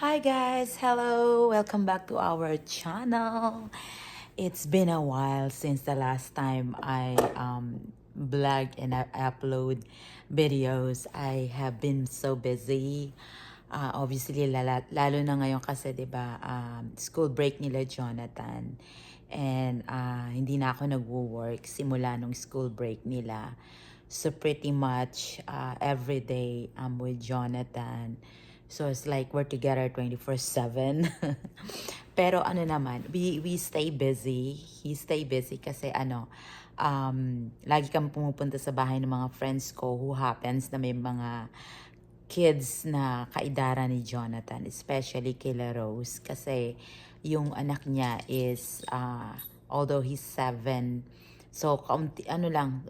Hi guys, hello, welcome back to our channel. It's been a while since the last time I um blog and I upload videos. I have been so busy. Uh, obviously, lala, lalo na ngayon kasi 'di ba um, school break nila Jonathan. And uh, hindi na ako nagwo-work simula nung school break nila. So pretty much uh, every day I'm with Jonathan. So it's like we're together 24/7. Pero ano naman, we we stay busy. He stay busy kasi ano, um, lagi kami pumupunta sa bahay ng mga friends ko who happens na may mga kids na kaidara ni Jonathan, especially kila Rose kasi yung anak niya is uh, although he's seven, so kaunti, ano lang,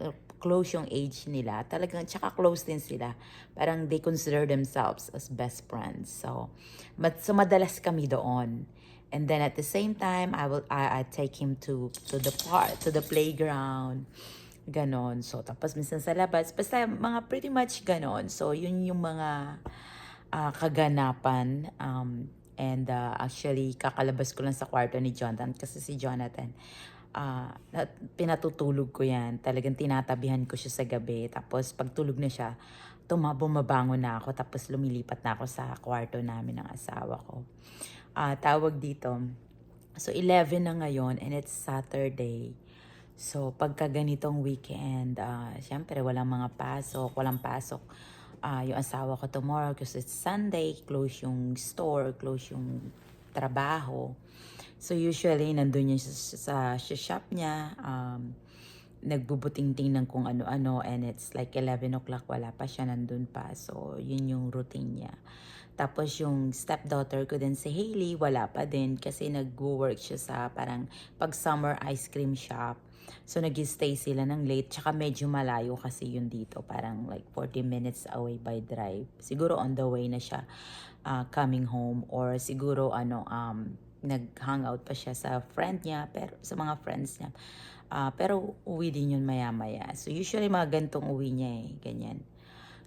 close yung age nila. Talagang, tsaka close din sila. Parang they consider themselves as best friends. So, but, so madalas kami doon. And then at the same time, I will I, I take him to to the park, to the playground. Ganon. So, tapos minsan sa labas. Basta mga pretty much ganon. So, yun yung mga ah, kaganapan. Um, and uh, actually, kakalabas ko lang sa kwarto ni Jonathan kasi si Jonathan, na- pinatutulog ko yan. Talagang tinatabihan ko siya sa gabi. Tapos, pag tulog na siya, tuma bumabangon na ako. Tapos, lumilipat na ako sa kwarto namin ng asawa ko. Ah, tawag dito. So, 11 na ngayon and it's Saturday. So, pagka ganitong weekend, ah, syempre, walang mga pasok, walang pasok. Ah, yung asawa ko tomorrow kasi it's Sunday, close yung store, close yung trabaho. So, usually, nandun niya sa, sa, sa shop niya. Um, nagbubuting-ting ng kung ano-ano and it's like 11 o'clock, wala pa siya nandun pa. So, yun yung routine niya. Tapos yung stepdaughter ko din si Hailey, wala pa din kasi nag-work siya sa parang pag summer ice cream shop. So nag stay sila ng late. Tsaka medyo malayo kasi yun dito. Parang like 40 minutes away by drive. Siguro on the way na siya uh, coming home. Or siguro ano, um, nag-hangout pa siya sa friend niya. Pero sa mga friends niya. Ah, pero uwi din yun maya-maya. So usually mga gantong uwi niya eh. Ganyan.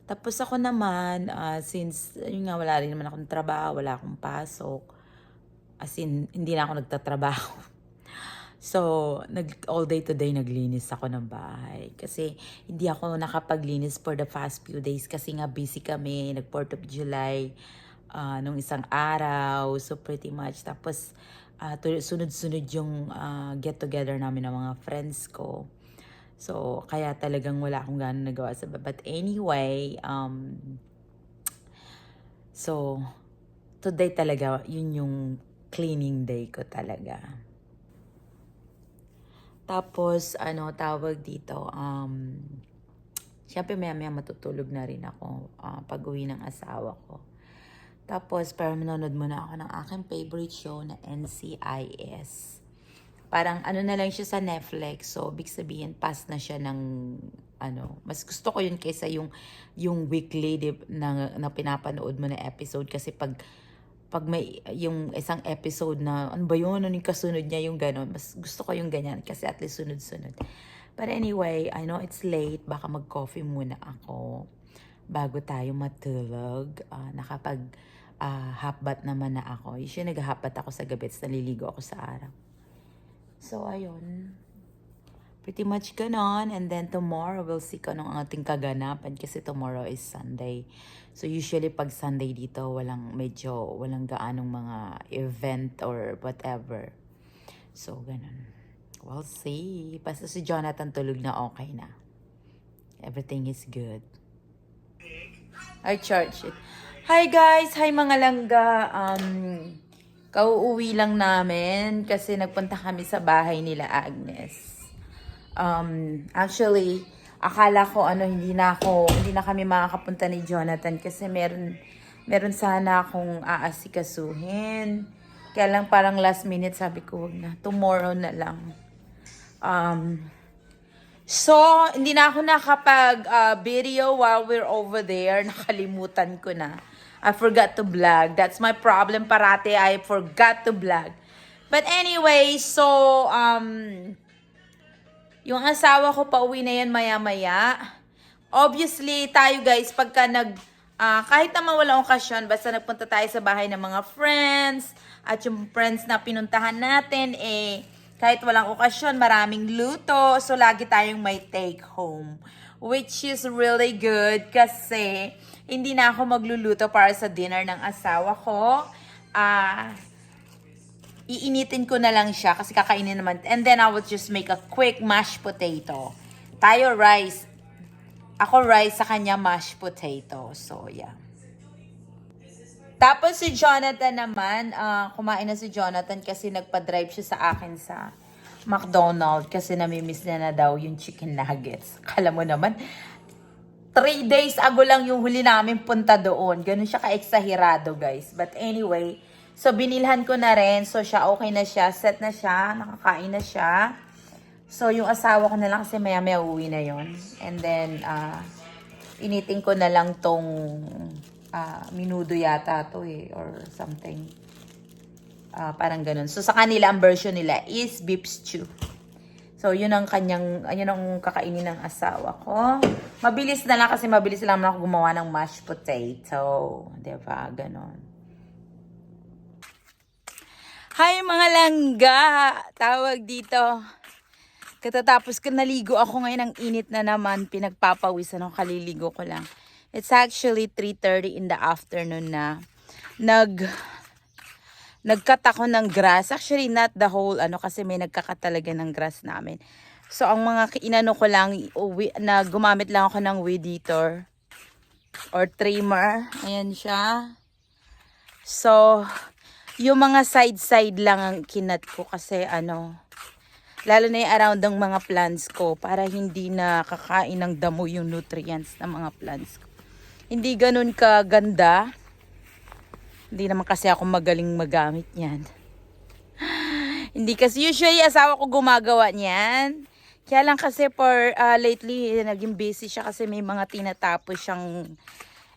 Tapos ako naman, ah, since yun nga wala rin naman akong trabaho, wala akong pasok. As in, hindi na ako nagtatrabaho. So, nag, all day today naglinis ako ng bahay. Kasi hindi ako nakapaglinis for the past few days kasi nga busy kami. Nag 4th of July ah, nung isang araw. So, pretty much. Tapos, tu- sunod-sunod yung ah, get-together namin ng mga friends ko. So, kaya talagang wala akong gano'n nagawa sa But anyway, um, so, today talaga, yun yung cleaning day ko talaga. Tapos, ano, tawag dito, um, syempre maya-maya matutulog na rin ako ah, pag uwi ng asawa ko. Tapos, pero manonood muna ako ng aking favorite show na NCIS. Parang ano na lang siya sa Netflix. So, big sabihin, pass na siya ng ano. Mas gusto ko yun kaysa yung, yung weekly di, na, na pinapanood mo na episode. Kasi pag pag may yung isang episode na ano ba yun, ano yung kasunod niya, yung gano'n. Mas gusto ko yung ganyan kasi at least sunod-sunod. But anyway, I know it's late. Baka mag-coffee muna ako bago tayo matulog. Ah, nakapag ah, half bath naman na ako. Usually nag-half bath ako sa gabi, naliligo ako sa araw. So, ayun. Pretty much ganon. And then tomorrow, we'll see kung anong ating kaganapan kasi tomorrow is Sunday. So, usually pag Sunday dito, walang medyo, walang gaanong mga event or whatever. So, ganon. We'll see. Basta si Jonathan tulog na okay na. Everything is good. I charge it. Hi guys! Hi mga langga! Um, kauuwi lang namin kasi nagpunta kami sa bahay nila Agnes. Um, actually, akala ko ano hindi na ako hindi na kami makakapunta ni Jonathan kasi meron meron sana akong aasikasuhin. Kaya lang parang last minute sabi ko wag na tomorrow na lang. Um, So, hindi na ako nakapag uh, video while we're over there. Nakalimutan ko na. I forgot to vlog. That's my problem parate. I forgot to vlog. But anyway, so, um, yung asawa ko pa uwi na yan maya-maya. Obviously, tayo guys, pagka nag, Ah, kahit naman walang okasyon, basta nagpunta tayo sa bahay ng mga friends, at yung friends na pinuntahan natin, eh, kahit walang okasyon, maraming luto, so lagi tayong may take home. Which is really good kasi hindi na ako magluluto para sa dinner ng asawa ko. Ah, iinitin ko na lang siya kasi kakainin naman. And then I will just make a quick mashed potato. Tayo rice. Ako rice sa kanya mashed potato. So, yeah. Tapos si Jonathan naman, ah, kumain na si Jonathan kasi nagpa-drive siya sa akin sa McDonald's kasi namimiss niya na daw yung chicken nuggets. Kala mo naman, three days ago lang yung huli namin punta doon. Ganun siya ka-exagerado, guys. But anyway, so binilhan ko na rin. So siya okay na siya, set na siya, nakakain na siya. So yung asawa ko na lang kasi maya maya uwi na yon And then, ah, initing ko na lang tong ah, minudo yata to eh, or something. Ah, parang ganun. So sa kanila, ang version nila is beef stew. So, yun ang kanyang, yun ang kakainin ng asawa ko. Mabilis na lang kasi mabilis lang ako gumawa ng mashed potato. Diba? Ganon. Hi mga langga! Tawag dito. Katatapos ko naligo ako ngayon ang init na naman. Pinagpapawisan ako, kaliligo ko lang. It's actually 3.30 in the afternoon na. Nag nagkat ako ng grass. Actually, not the whole, ano, kasi may nagkakat talaga ng grass namin. So, ang mga inano ko lang, uwi, na gumamit lang ako ng weed eater or trimmer. Ayan siya. So, yung mga side-side lang ang kinat ko kasi ano, lalo na yung around ng mga plants ko para hindi na kakain ng damo yung nutrients ng mga plants ko. Hindi ganun kaganda. Hindi naman kasi ako magaling magamit niyan. Hindi kasi usually asawa ko gumagawa niyan. Kaya lang kasi for uh, lately naging busy siya kasi may mga tinatapos siyang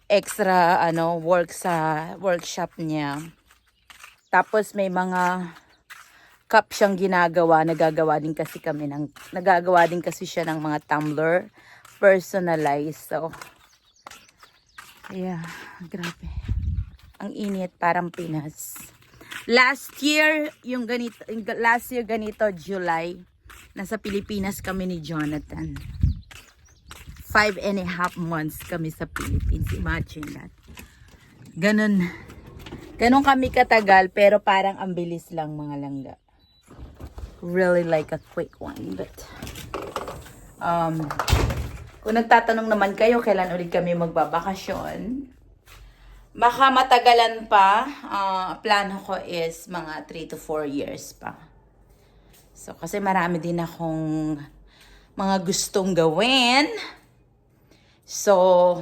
extra ano work sa workshop niya. Tapos may mga cup siyang ginagawa, nagagawa din kasi kami ng nagagawa din kasi siya ng mga tumbler personalized. So yeah, grabe. Ang init parang Pinas. Last year, yung ganito, last year ganito, July, nasa Pilipinas kami ni Jonathan. Five and a half months kami sa Philippines. Imagine that. Ganun. Ganun kami katagal, pero parang ang bilis lang mga langga. Really like a quick one, but... Um, kung nagtatanong naman kayo, kailan ulit kami magbabakasyon, baka matagalan pa. Ah, plano ko is mga 3 to 4 years pa. So, kasi marami din akong mga gustong gawin. So,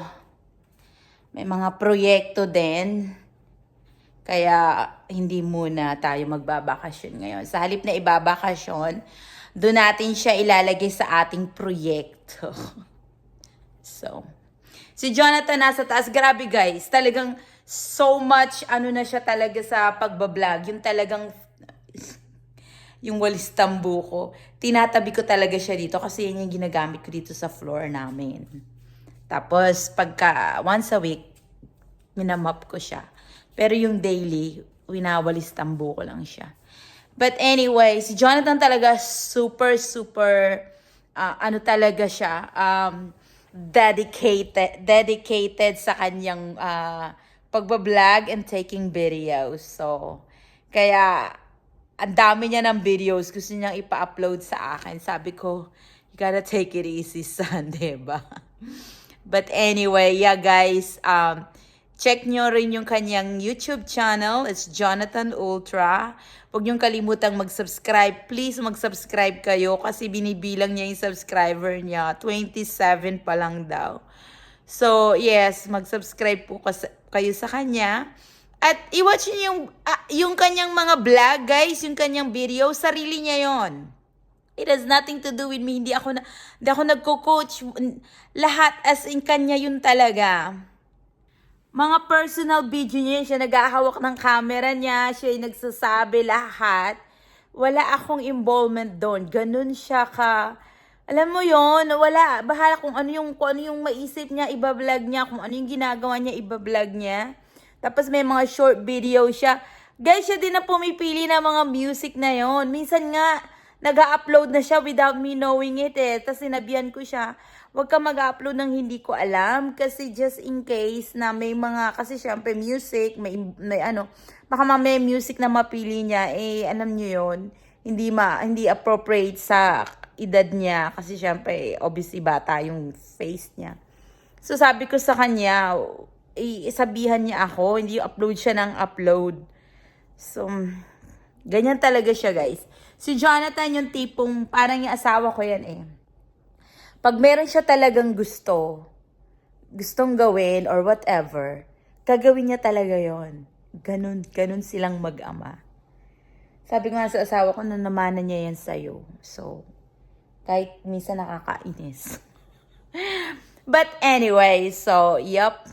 may mga proyekto din. Kaya, hindi muna tayo magbabakasyon ngayon. Sa halip na ibabakasyon, doon natin siya ilalagay sa ating proyekto. so, si Jonathan nasa taas. Grabe guys, talagang so much ano na siya talaga sa pagbablog. Yung talagang yung walis tambo ko. Tinatabi ko talaga siya dito kasi yan yung ginagamit ko dito sa floor namin. Tapos, pagka once a week, minamap ko siya. Pero yung daily, winawalis tambo ko lang siya. But anyway, si Jonathan talaga super, super, ah, ano talaga siya, um, dedicated, dedicated sa kanyang ah, pagbablog and taking videos. So, kaya, ang dami niya ng videos gusto niyang ipa-upload sa akin. Sabi ko, you gotta take it easy, son, diba? But anyway, yeah guys, um, check nyo rin yung kanyang YouTube channel. It's Jonathan Ultra. Huwag niyong kalimutang mag-subscribe. Please mag-subscribe kayo kasi binibilang niya yung subscriber niya. 27 pa lang daw. So, yes, mag-subscribe po kayo sa kanya. At i-watch niyo yung, ah, yung kanyang mga vlog, guys. Yung kanyang video. Sarili niya yon. It has nothing to do with me. Hindi ako, na, hindi ako nagko-coach. Lahat as in kanya yun talaga. Mga personal video niya, siya nag-ahawak ng camera niya, siya yung nagsasabi lahat. Wala akong involvement doon. Ganun siya ka, Alam mo yon wala. Bahala kung ano yung, kung ano yung maisip niya, iba-vlog niya. Kung ano yung ginagawa niya, iba-vlog niya. Tapos may mga short video siya. Guys, siya din na pumipili ng mga music na yon Minsan nga, nag-upload na siya without me knowing it eh. Tapos sinabihan ko siya, huwag ka mag-upload ng hindi ko alam. Kasi just in case na may mga, kasi syempre music, may, may ano, baka mamaya music na mapili niya, eh, alam niyo yon hindi ma hindi appropriate sa edad niya kasi syempre obviously bata yung face niya. So sabi ko sa kanya, isabihan niya ako, hindi upload siya ng upload. So ganyan talaga siya, guys. Si Jonathan yung tipong parang yung asawa ko yan eh. Pag meron siya talagang gusto, gustong gawin or whatever, gagawin niya talaga yon. Ganun, ganun silang mag-ama. Sabi ko nga sa asawa ko, nanamanan niya yan sa'yo. So, kahit minsan nakakainis. But anyway, so, yup.